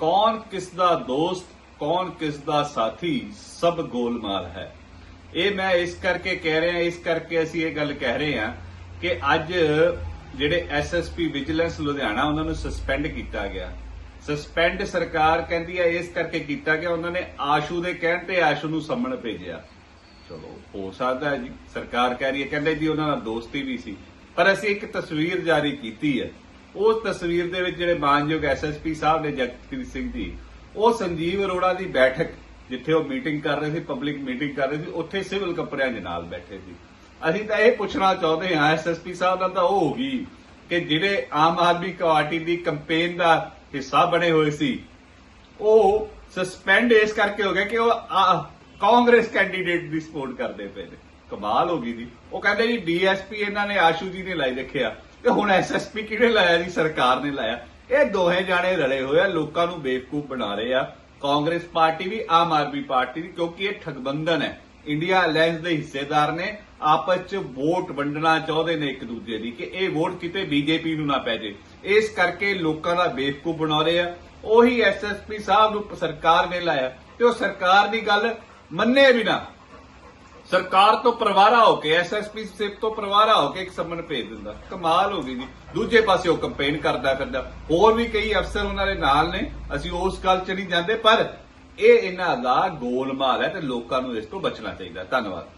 ਕੌਣ ਕਿਸ ਦਾ ਦੋਸਤ, ਕੌਣ ਕਿਸ ਦਾ ਸਾਥੀ, ਸਭ ਗੋਲਮਾਲ ਹੈ। ਇਹ ਮੈਂ ਇਸ ਕਰਕੇ ਕਹਿ ਰਿਹਾ, ਇਸ ਕਰਕੇ ਅਸੀਂ ਇਹ ਗੱਲ ਕਹਿ ਰਹੇ ਹਾਂ ਕਿ ਅੱਜ ਜਿਹੜੇ ਐਸਐਸਪੀ ਵਿਜੀਲੈਂਸ ਲੁਧਿਆਣਾ, ਉਹਨਾਂ ਨੂੰ ਸਸਪੈਂਡ ਕੀਤਾ ਗਿਆ। ਸਸਪੈਂਡ ਸਰਕਾਰ ਕਹਿੰਦੀ ਹੈ, ਇਸ ਕਰਕੇ ਕੀਤਾ ਗਿਆ, ਉਹਨਾਂ ਨੇ ਆਸ਼ੂ ਦੇ ਕਹਿਣ ਤੇ ਆਸ਼ੂ ਨੂੰ ਸੰਮਣ ਭੇਜਿਆ। ਚਲੋ, ਹੋ ਸਕਦਾ ਹੈ ਜੀ, ਸਰਕਾਰ ਕਹਿ ਰਹੀ ਹੈ, ਕਹਿੰਦੇ ਜੀ ਉਹਨਾਂ ਨਾਲ ਦੋਸਤੀ ਵੀ ਸੀ। ਪਰ ਅਸੀਂ ਇੱਕ ਤਸਵੀਰ ਜਾਰੀ ਕੀਤੀ ਹੈ। ਉਸ ਤਸਵੀਰ ਦੇ ਵਿੱਚ ਜਿਹੜੇ ਮਾਨਯੋਗ ਐਸਐਸਪੀ ਸਾਹਿਬ ਨੇ ਜਗਪ੍ਰੀਤ ਸਿੰਘ ਜੀ, ਉਹ ਸੰਜੀਵ ਅਰੋੜਾ ਦੀ ਬੈਠਕ, ਜਿੱਥੇ ਉਹ ਮੀਟਿੰਗ ਕਰ ਰਹੇ ਸੀ, ਪਬਲਿਕ ਮੀਟਿੰਗ ਕਰ ਰਹੇ ਸੀ, ਉੱਥੇ ਸਿਵਲ ਕੱਪੜਿਆਂ ਦੇ ਨਾਲ ਬੈਠੇ ਸੀ। ਅਸੀਂ ਤਾਂ ਇਹ ਪੁੱਛਣਾ ਚਾਹੁੰਦੇ ਹਾਂ ਐਸਐਸਪੀ ਸਾਹਿਬ ਨਾਲ ਤਾਂ ਉਹ ਹੋ ਗਈ ਕਿ ਜਿਹੜੇ ਆਮ ਆਦਮੀ ਪਾਰਟੀ ਦੀ ਕੈਂਪੇਨ ਦਾ ਹਿੱਸਾ ਬਣੇ ਹੋਏ ਸੀ, ਉਹ ਸਸਪੈਂਡ ਇਸ ਕਰਕੇ ਹੋ ਗਏ ਕਿ ਉਹ ਕਾਂਗਰਸ ਕੈਂਡੀਡੇਟ ਦੀ ਸਪੋਰਟ ਕਰਦੇ ਪਏ ਨੇ। ਕਮਾਲ ਹੋ ਗਈ ਜੀ। ਉਹ ਕਹਿੰਦੇ ਜੀ ਡੀਐਸਪੀ ਇਹਨਾਂ ਨੇ ਆਸ਼ੂ ਜੀ ਨੇ ਲਾਈ ਰੱਖਿਆ। ਤੇ ਹੁਣ ਐਸਐਸਪੀ ਕਿਹਨੇ ਲਾਇਆ ਜੀ? ਸਰਕਾਰ ਨੇ ਲਾਇਆ। ਇਹ ਦੋਹੇ ਜਾਣੇ ਰਲੇ ਹੋਏ ਆ, ਲੋਕਾਂ ਨੂੰ ਬੇਵਕੂਫ ਬਣਾ ਰਹੇ ਆ। ਕਾਂਗਰਸ ਪਾਰਟੀ ਵੀ, ਆਮ ਆਦਮੀ ਪਾਰਟੀ ਵੀ, ਕਿਉਂਕਿ ਇਹ ਠਗਬੰਧਨ ਹੈ। ਇੰਡੀਆ ਅਲਾਈਅੰਸ ਦੇ ਹਿੱਸੇਦਾਰ ਨੇ, ਆਪਸ ਚ ਵੋਟ ਵੰਡਣਾ ਚਾਹੁੰਦੇ ਨੇ ਇੱਕ ਦੂਜੇ ਦੀ, ਕਿ ਇਹ ਵੋਟ ਕਿਤੇ ਬੀਜੇਪੀ ਨੂੰ ਨਾ ਪੈ ਜੇ। ਇਸ ਕਰਕੇ ਲੋਕਾਂ ਦਾ ਬੇਵਕੂਫ ਬਣਾ ਰਹੇ ਆ। ਉਹੀ ਐਸਐਸਪੀ ਸਾਹਿਬ ਨੂੰ ਸਰਕਾਰ ਨੇ ਲਾਇਆ। ਤੇ ਉਹ ਸਰਕਾਰ ਦੀ ਗੱਲ ਮੰਨੇ ਵੀ ਨਾ ਸਰਕਾਰ ਤੋਂ ਪਰਵਾਰਾ ਹੋ ਕੇ ਐਸਐਸਪੀ ਸਿਪ ਤੋਂ ਪਰਵਾਰਾ ਹੋ ਕੇ ਇੱਕ ਸੰਮਨ ਭੇਜ ਦਿੰਦਾ। ਕਮਾਲ ਹੋ ਗਈ ਜੀ। ਦੂਜੇ ਪਾਸੇ ਉਹ ਕੰਪੇਨ ਕਰਦਾ ਫਿਰਦਾ। ਹੋਰ ਵੀ ਕਈ ਅਫਸਰ ਉਹਨਾਂ ਦੇ ਨਾਲ ਨੇ। ਅਸੀਂ ਉਸ ਗੱਲ ਚ ਨਹੀਂ ਜਾਂਦੇ, ਪਰ ਇਹ ਇਹਨਾਂ ਦਾ ਗੋਲਮਾਲ ਹੈ ਤੇ ਲੋਕਾਂ ਨੂੰ ਇਸ ਤੋਂ ਬਚਣਾ ਚਾਹੀਦਾ। ਧੰਨਵਾਦ।